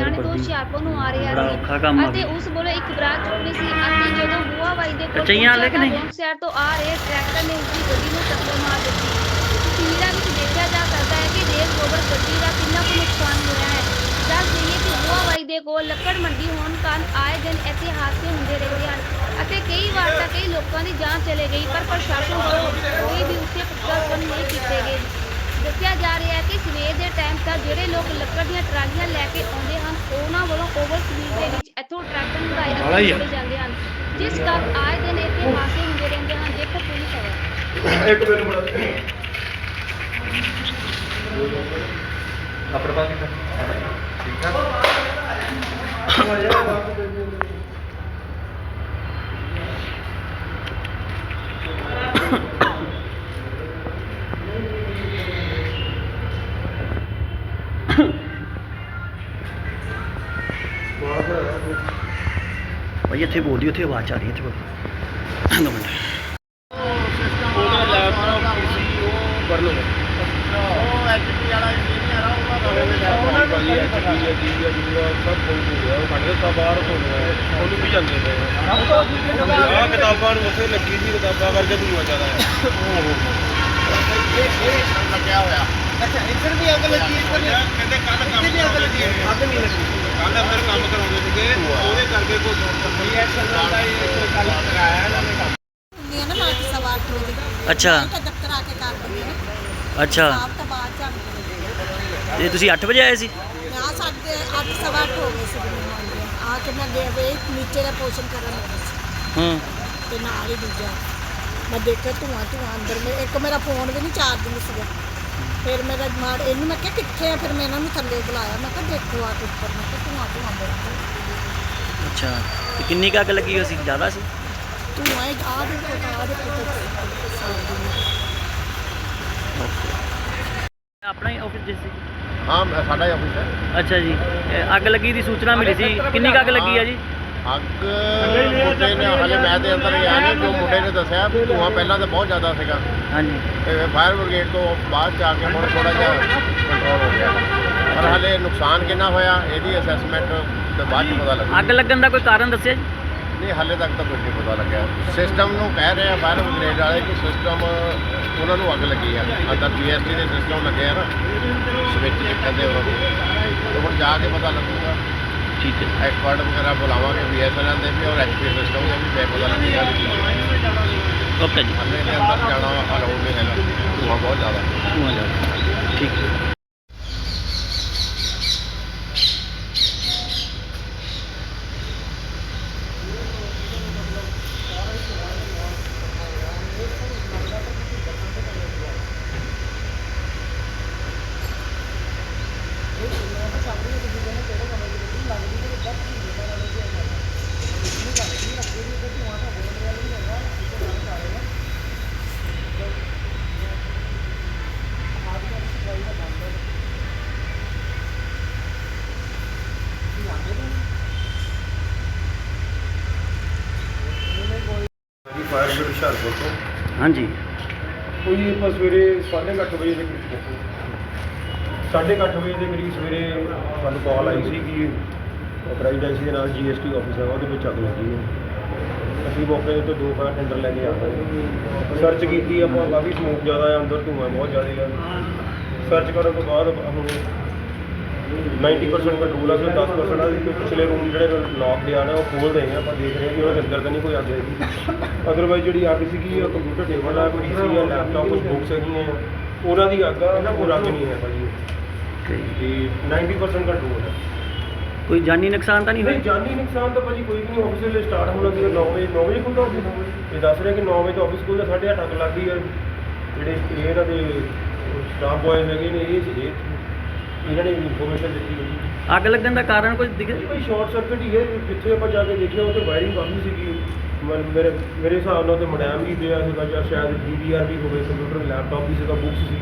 ਹੁਸ਼ਿਆਰਪੁਰ ਨੂੰ ਆ ਰਿਹਾ ਬੜਾ ਔਖਾ ਕੰਮ ਸੀ ਆ ਅਤੇ ਵੀ। ਉਸ ਕੋਲ ਇੱਕ ਬਰਾਤ ਚੁੱਕਣੀ ਸੀ। ਅਤੇ ਜਦੋਂ ਬੂਆ ਬਾਈ ਦੇ ਕੋਲ ਕੱਚਈਆਂ ਵਾਲੇ ਕਿ ਨਹੀਂ? ਸ਼ਹਿਰ ਤੋਂ ਆ ਰਹੇ ਟਰੈਕਟਰ ਨੇ ਉਸਦੀ ਗੱਡੀ ਨੂੰ ਟੱਕਰ ਮਾਰ ਦਿੱਤੀ। ਤਸਵੀਰਾਂ ਵਿੱਚ ਦੇਖਿਆ ਜਾ ਸਕਦਾ ਹੈ ਕਿ ਰੇਲ ਰੋਵਰ ਗੱਡੀ ਦਾ ਕਿੰਨਾ ਕੁ ਨੁਕਸਾਨ ਹੋਇਆ ਹੈ। ਦੱਸ ਦਈਏ ਕਿ ਦੇ ਕੋਲ ਲੱਕੜ ਮੰਡੀ ਹੋਣ ਕਾਰਨ ਆਏ ਦਿਨ ਐਸੇ ਹਾਦਸੇ ਹੁੰਦੇ ਰਹਿੰਦੇ ਹਨ। ਅਤੇ ਕਈ ਵਾਰ ਤਾਂ ਕਈ ਲੋਕਾਂ ਦੀ ਜਾਨ ਚਲੇ ਗਈ ਪਰ ਪ੍ਰਸ਼ਾਸਨ ਵੱਲੋਂ ਕੋਈ ਵੀ ਉੱਥੇ ਪੁਖਤਾ ਪ੍ਰਬੰਧ ਨਹੀਂ ਕੀਤੇ ਗਏ ਦੱਸਿਆ ਜਾ ਰਿਹਾ ਹੈ ਕਿ ਸਵੇਰ ਦੇ ਟਾਈਮ ਤਾਂ ਜਿਹੜੇ ਲੋਕ ਲੱਕੜ ਦੀਆਂ ਟਰਾਲੀਆਂ ਲੈ ਕੇ ਆਉਂਦੇ ਹਨ ਉਹਨਾਂ ਵੱਲੋਂ ਓਵਰ ਸਪੀਡ ਦੇ ਵਿੱਚ ਇੱਥੋਂ ਟਰੈਕਟਰ ਵਧਾਏ ਅਤੇ ਚਲੇ ਜਾਂਦੇ ਹਨ। ਜਿਸ ਕਾਰਨ ਆਏ ਦਿਨ ਇੱਥੇ ਹਾਦਸੇ ਹੁੰਦੇ ਰਹਿੰਦੇ ਹਨ ਦੇਖੋ ਪੂਰੀ ਖਬਰ ਇੱਕ ਮਿੰਟ ਬੜਾ ਆਪਣੇ ਪਾਸ ਠੀਕ ਠਾਕ ਭਾਈ ਇੱਥੇ ਬੋਲਦੀ ਉੱਥੇ ਆਵਾਜ਼ ਆ ਰਹੀ ਹੈ ਇੱਥੇ ਬੋਲ ਦੋ ਮਿੰਟ ਉਹਦਾ ਉਹ ਐਚਪੀ ਵਾਲਾ ਇੰਜੀਨੀਅਰ ਆ ਉਹਦਾ ਨਾਮ ਹੈ ਐਚਪੀ ਹੈ ਜੀ ਹੈ ਸਭ ਕੁਝ ਹੋ ਗਿਆ ਉਹ ਕੱਢ ਦਿੱਤਾ ਬਾਹਰ ਹੋ ਗਿਆ ਉਹਨੂੰ ਵੀ ਜਾਂਦੇ ਨੇ ਆ ਕਿਤਾਬਾਂ ਨੂੰ ਉੱਥੇ ਲੱਗੀ ਸੀ ਕਿਤਾਬਾਂ ਕਰਕੇ ਧੂਆ ਜ਼ਿਆਦਾ ਹੈ ਲੱਗਿਆ ਹੋਇਆ ਅੱਛਾ ਇੱਧਰ ਵੀ ਅੱਗ ਲੱਗੀ ਇੱਧਰ ਕਹਿੰਦੇ ਕੱਲ ਕੰਮ ਵੀ ਅੱਗ ਲੱਗੀ ਅੱਗ ਨਹੀਂ ਲੱਗੀ ਕੱਲ ਅੰਦਰ ਕੰਮ ਕਰਾਉਂਦੇ ਸੀਗੇ ਉਹਦੇ ਕਰਕੇ ਕੋਈ ਰਿਐਕਸ਼ਨ ਦਾ ਇਹ ਕੱਲ ਕਰਾਇਆ ਇਹਨਾਂ ਨੇ ਕੰਮ। ਹੁੰਦੀਆਂ ਨਾ ਮਾਰਕੀ ਸਵਾ ਅੱਠ ਵਜੇ। ਅੱਛਾ। ਤਾਂ ਦਫ਼ਤਰ ਆ ਕੇ ਕਰ ਦਿੰਦੇ ਨੇ ਅੱਛਾ। ਆਪ ਤਾਂ ਬਾਅਦ ਚ ਆਉਂਦੇ ਤੇ ਤੁਸੀਂ 8 ਵਜੇ ਆਏ ਸੀ? ਨੇ ਆ ਸਾਡੇ ਅੱਠ ਸਵਾ ਅੱਠ ਹੋ ਗਏ ਸੀ ਮੈਨੂੰ ਆਉਂਦੇ ਆ ਕੇ ਮੈਂ ਗਿਆ ਵੇ ਨੀਚੇ ਦਾ ਪੋਸ਼ਨ ਕਰਨ ਲੱਗੀ ਸੀ। ਹੂੰ। ਤੇ ਨਾਲ ਹੀ ਦੂਜਾ। ਮੈਂ ਦੇਖਿਆ ਧੂਆਂ ਧੂਆਂ ਅੰਦਰ ਮੇ ਇੱਕ ਮੇਰਾ ਫੋਨ ਵੀ ਨਹੀਂ ਚਾਰਜਿੰਗ ਸੀਗਾ। ਫਿਰ ਮੇਰਾ ਮਾਰ ਇਹਨੂੰ ਮੈਂ ਕਿਹਾ ਕਿੱਥੇ ਆ? ਫਿਰ ਮੈਂ ਇਹਨਾਂ ਨੂੰ ਥੱਲੇ ਬੁਲਾਇਆ। ਮੈਂ ਕਿਹਾ ਦੇਖੋ ਆ ਕੇ ਉੱਪਰ। ਮੈਂ ਕਿਹਾ ਧੂਆਂ ਧੂਆਂ ਬੜਾ ਅੱਛਾ। ਤੇ ਕਿੰਨੀ ਕੁ ਅੱਗ ਲੱਗੀ ਹੋਈ ਸੀ? ਜ਼ਿਆਦਾ ਸੀ? ਧੂਆਂ ਹੀ ਆ ਦੇਖੋ ਤਾਂ ਆ ਦੇਖੋ ਆਪਣਾ ਹੀ ਆਫਿਸ ਜਿਸ ਹਾਂ ਸਾਡਾ ਹੀ ਆਫਿਸ ਹੈ। ਅੱਛਾ ਜੀ। ਇਹ ਅੱਗ ਲੱਗੀ ਦੀ ਸੂਚਨਾ ਮਿਲੀ ਸੀ। ਕਿੰਨੀ ਕੁ ਅੱਗ ਲੱਗੀ ਆ ਜੀ? ਅੱਗ ਮੁੰਡੇ ਨੇ ਹਲੇ ਮੈਂ ਤੇ ਅੰਦਰ ਗਿਆ ਨਹੀਂ ਜੋ ਮੁੰਡੇ ਨੇ ਦੱਸਿਆ ਵੀ ਧੂੰਆਂ ਪਹਿਲਾਂ ਤਾਂ ਬਹੁਤ ਜ਼ਿਆਦਾ ਸੀਗਾ। ਹਾਂਜੀ। ਤੇ ਫਾਇਰ ਬ੍ਰਿਗੇਡ ਤੋਂ ਬਾਅਦ ਚ ਆ ਕੇ ਹੁਣ ਥੋੜਾ ਜਿਹਾ ਕੰਟਰੋਲ ਹੋ ਗਿਆ। ਪਰ ਹਲੇ ਨੁਕਸਾਨ ਕਿੰਨਾ ਹੋਇਆ ਇਹਦੀ ਅਸੈਸਮੈਂਟ ਤੇ ਬਾਅਦ ਚ ਪਤਾ ਲੱਗੂ। ਅੱਗ ਲੱਗਣ ਦਾ ਕੋਈ ਕਾਰਨ ਦੱਸਿਆ ਜੀ? ਨਹੀਂ ਹਲੇ ਤੱਕ ਤਾਂ ਕੁਝ ਨਹੀਂ ਪਤਾ ਲੱਗਿਆ। ਸਿਸਟਮ ਨੂੰ ਕਹਿ ਰਹੇ ਆ ਫਾਇਰ ਬ੍ਰਿਗੇਡ ਵਾਲੇ ਕਿ ਸਿਸਟਮ ਉਹਨਾਂ ਨੂੰ ਅੱਗ ਲੱਗੀ ਆ। ਅੰਦਰ ਜੀਐਸਟੀ ਦੇ ਸਿਸਟਮ ਲੱਗੇ ਆ ਨਾ ਸਵਿਚ ਕਹਿੰਦੇ ਉਹਨਾਂ ਨੂੰ ਹੁਣ ਜਾ ਕੇ ਪਤਾ ਲੱਗੂਗਾ। ਠੀਕ ਹੈ। ਐਕਸਪਰਟ ਵਗੈਰਾ ਬੁਲਾਵਾਂਗੇ ਬੀਐਸਐਨਐਲ ਦੇ ਵੀ ਔਰ ਐਚਪੀ ਸਿਸਟਮ ਦੇ ਵੀ ਫਿਰ ਪਤਾ ਲੱਗੇਗਾ ਵੀ ਕੀ ਹੈ। ਓਕੇ ਜੀ। ਅੰਦਰ ਜਾਣਾ ਅਲਾਉਡ ਨਹੀਂ ਹੈਗਾ। ਧੂੰਆਂ ਬਹੁਤ ਜ਼ਿਆਦਾ। ਧੂੰਆਂ ਜ਼ਿਆਦਾ। ਠੀਕ ਹੈ ਜੀ ਫਾਇਰ ਬ੍ਰਿਗੇਡ ਹੁਸ਼ਿਆਰਪੁਰ ਤੋਂ। ਹਾਂਜੀ। ਕੋਈ ਆਪਾਂ ਸਵੇਰੇ 8:30 ਵਜੇ ਦੇ ਕਰੀਬ ਸਾਢੇ ਕੁ ਅੱਠ ਵਜੇ ਦੇ ਕਰੀਬ ਸਵੇਰੇ ਸਾਨੂੰ ਕਾਲ ਆਈ ਸੀ ਕਿ ਪ੍ਰੈਜ਼ੀਡੈਂਸੀ ਦੇ ਨਾਲ ਜੀਐਸਟੀ ਆਫਿਸ ਹੈ ਉਹਦੇ ਵਿੱਚ ਅੱਗ ਲੱਗੀ ਹੈ ਅਸੀਂ ਮੌਕੇ ਦੇ ਉੱਤੇ ਦੋ ਫਾਇਰ ਟੈਂਡਰ ਲੈ ਕੇ ਆ ਗਏ। ਸਰਚ ਕੀਤੀ ਆਪਾਂ ਕਾਫੀ ਸਮੋਕ ਜ਼ਿਆਦਾ ਹੈ ਅੰਦਰ ਧੂੰਆਂ ਬਹੁਤ ਜ਼ਿਆਦਾ ਹੈ ਸਰਚ ਕਰਨ ਤੋਂ ਬਾਅਦ ਹੁਣ 90% ਕੰਟਰੋਲ ਆ ਸਿਰ 10% ਆ। ਕਿ ਪਿਛਲੇ ਰੂਮ ਜਿਹੜੇ ਲੌਕ ਦੇ ਆਣਾ ਉਹ ਖੋਲ ਰਹੇ ਆ ਆਪਾਂ ਦੇਖ ਰਹੇ ਹਾਂ ਕਿ ਉਹਦੇ ਅੰਦਰ ਤਾਂ ਨਹੀਂ ਕੋਈ ਅੱਗ ਹੈਗੀ। ਅਦਰਵਾਈਜ਼ ਜਿਹੜੀ ਅੱਗ ਸੀਗੀ ਉਹ ਕੰਪਿਊਟਰ ਟੇਬਲ ਆ ਕੋਈ ਪੀਸੀ ਆ ਲੈਪਟਾਪ ਕੁਝ ਬੁੱਕਸ ਹੈਗੀਆਂ ਉਹਨਾਂ ਦੀ ਅੱਗ ਆ ਉਹ ਅੱਗ ਨਹੀਂ ਹੈ ਭਾਜੀ। ਤੇ ਤੇ 90% ਕੰਟਰੋਲ ਹੈ ਕੋਈ ਜਾਨੀ ਨੁਕਸਾਨ ਤਾਂ ਨਹੀਂ ਨਹੀਂ ਹੋਇਆ ਜਾਨੀ ਨੁਕਸਾਨ ਤਾਂ ਭਾਜੀ ਕੋਈ ਵੀ ਨਹੀਂ ਆਫਿਸ ਲਈ ਸਟਾਰਟ ਹੋਣਾ ਸੀ 9 ਵਜੇ 9 ਵਜੇ ਖੁੱਲਦਾ ਆਫਿਸ ਇਹ ਦੱਸ ਰਿਹਾ ਕਿ 9 ਵਜੇ ਤੋਂ ਆਫਿਸ ਖੁੱਲਦਾ 8:30 ਅੱਗ ਲੱਗ ਗਈ ਹੈ ਜਿਹੜੇ ਇਹ ਇਹਨਾਂ ਦੇ ਸਟਾਫ ਬॉयਜ਼ ਹੈਗੇ ਨੇ ਇਹ ਸੀਗੇ। ਇਹਨਾਂ ਨੇ ਇਨਫੋਰਮੇਸ਼ਨ ਦਿੱਤੀ ਹੋਈ। ਅੱਗ ਲੱਗਣ ਦਾ ਕਾਰਨ ਕੁਝ ਦਿਖ ਇਹ ਕੋਈ ਸ਼ਾਰਟ ਸਰਕਟ ਹੀ ਹੈ ਜਿੱਥੇ ਆਪਾਂ ਜਾ ਕੇ ਦੇਖਿਆ ਉਹ ਤੇ ਵਾਇਰਿੰਗ ਕਾਫੀ ਸੀਗੀ। ਮਨ- ਮੇਰੇ ਮੇਰੇ ਹਿਸਾਬ ਨਾਲ ਤੇ ਮੋਡੈਮ ਵੀ ਪਿਆ ਸੀਗਾ ਜਾਂ ਸ਼ਾਇਦ ਡੀਵੀਆਰ ਵੀ ਹੋਵੇ ਕੰਪਿਊਟਰ ਲੈਪਟਾਪ ਵੀ ਸੀਗਾ ਬੁੱਕਸ ਸੀ